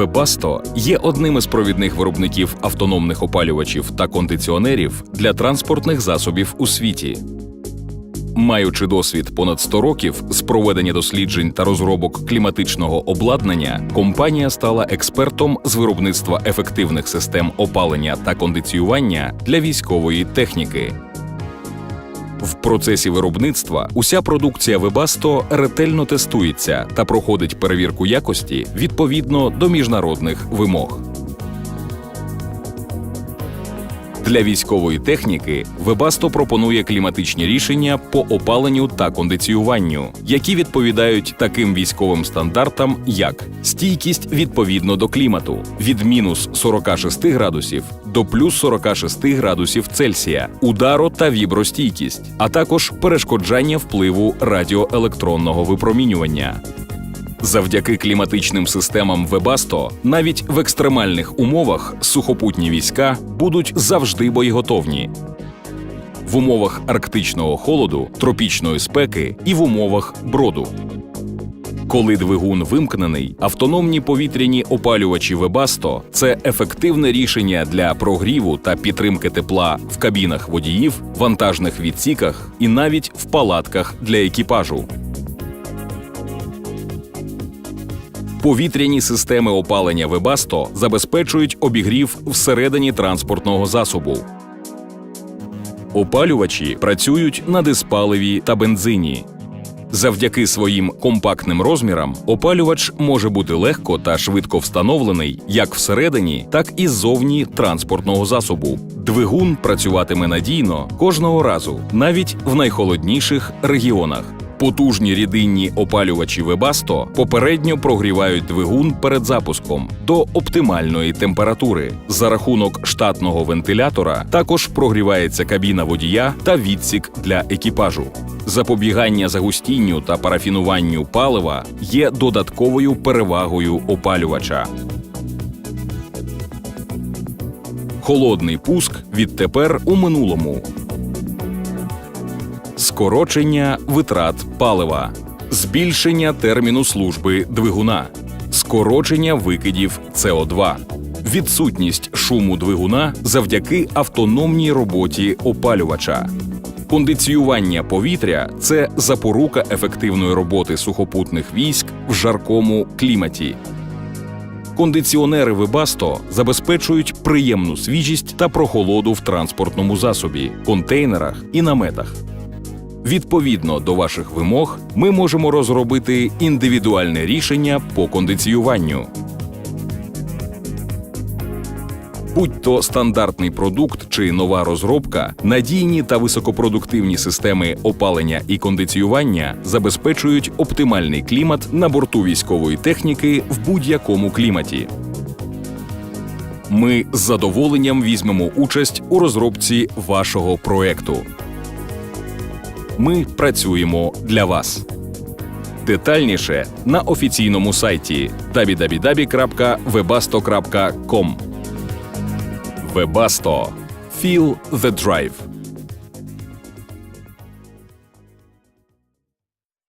Webasto є одним із провідних виробників автономних опалювачів та кондиціонерів для транспортних засобів у світі. Маючи досвід понад 100 років з проведення досліджень та розробок кліматичного обладнання, компанія стала експертом з виробництва ефективних систем опалення та кондиціювання для військової техніки. В процесі виробництва уся продукція Webasto ретельно тестується та проходить перевірку якості відповідно до міжнародних вимог. Для військової техніки Webasto пропонує кліматичні рішення по опаленню та кондиціюванню, які відповідають таким військовим стандартам, як стійкість відповідно до клімату від мінус 46 градусів до плюс 46 градусів Цельсія, ударо та вібростійкість, а також перешкоджання впливу радіоелектронного випромінювання. Завдяки кліматичним системам Webasto навіть в екстремальних умовах сухопутні війська будуть завжди боєготовні. В умовах арктичного холоду, тропічної спеки і в умовах броду. Коли двигун вимкнений, автономні повітряні опалювачі Webasto – це ефективне рішення для прогріву та підтримки тепла в кабінах водіїв, вантажних відсіках і навіть в палатках для екіпажу. Повітряні системи опалення Webasto забезпечують обігрів всередині транспортного засобу. Опалювачі працюють на диспаливі та бензині. Завдяки своїм компактним розмірам опалювач може бути легко та швидко встановлений як всередині, так і ззовні транспортного засобу. Двигун працюватиме надійно кожного разу, навіть в найхолодніших регіонах. Потужні рідинні опалювачі Webasto попередньо прогрівають двигун перед запуском до оптимальної температури. За рахунок штатного вентилятора також прогрівається кабіна водія та відсік для екіпажу. Запобігання загустінню та парафінуванню палива є додатковою перевагою опалювача. Холодний пуск відтепер у минулому скорочення витрат палива, збільшення терміну служби двигуна, скорочення викидів СО2, відсутність шуму двигуна завдяки автономній роботі опалювача. Кондиціювання повітря це запорука ефективної роботи сухопутних військ в жаркому кліматі. Кондиціонери Webasto забезпечують приємну свіжість та прохолоду в транспортному засобі, контейнерах і наметах. Відповідно до ваших вимог, ми можемо розробити індивідуальне рішення по кондиціюванню. Будь то стандартний продукт чи нова розробка, надійні та високопродуктивні системи опалення і кондиціювання забезпечують оптимальний клімат на борту військової техніки в будь-якому кліматі. Ми з задоволенням візьмемо участь у розробці вашого проекту. Ми працюємо для вас. Детальніше на офіційному сайті www.webasto.com Webasto. Feel the drive.